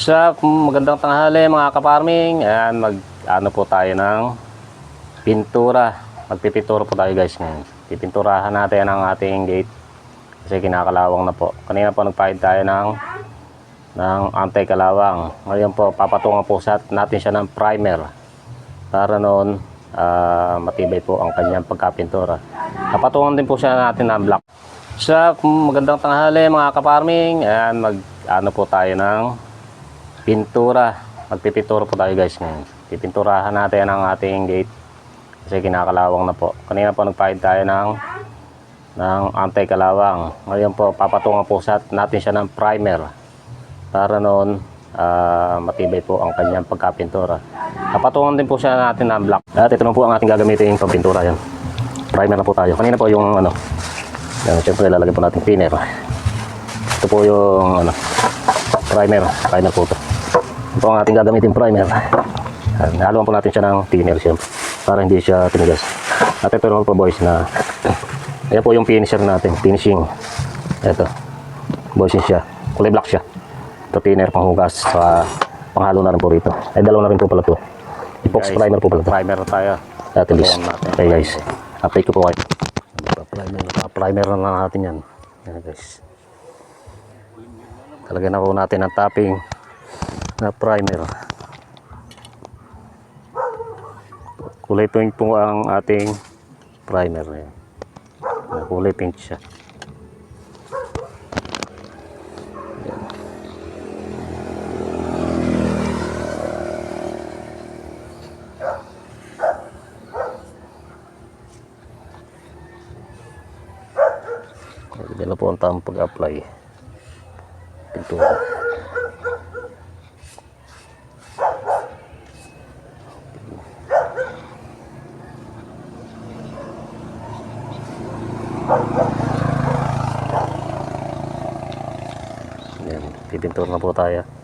Sa magandang tanghali mga kaparming, ayan mag ano po tayo ng pintura. Magpipintura po tayo guys ngayon. Pipinturahan natin ang ating gate kasi kinakalawang na po. Kanina po nagpahid tayo ng ng anti-kalawang. Ngayon po papatungan po natin siya ng primer para noon ah, matibay po ang kanyang pagkapintura. Papatungan din po siya natin ng black. Sa magandang tanghali mga kaparming, ayan mag ano po tayo ng pintura. Magpipintura po tayo guys ngayon. Pipinturahan natin ang ating gate kasi kinakalawang na po. Kanina po nagpahid tayo ng ng anti-kalawang. Ngayon po papatungan po natin siya ng primer para noon ah, matibay po ang kanyang pagkapintura. Papatungan din po siya natin ng black. At ito na po ang ating gagamitin pang pintura yan. Primer na po tayo. Kanina po yung ano, yan, syempre lalagyan po natin thinner. Ito po yung ano, primer. Primer po ito. Ito ang ating gagamitin primer. Yan, Haluan po natin siya ng thinner syempre para hindi siya tinigas. At ito naman po boys na Ayan po yung finisher natin, finishing. Ito. Boys siya. Kulay black siya. Ito thinner panghugas sa panghalo na rin po rito. Ay dalawa na rin po pala to. Epox primer po pala to. Primer tayo. Natin guys. Okay guys. Update ko po kayo. Primer, primer na natin yan. Yan guys. Talagyan na po natin ang topping na primer. Kulay pink po ang ating primer na yan. Na kulay pink siya. Yan. Ganyan na po ang tamang pag-apply. Pintura. Yan, pipintura na po tayo.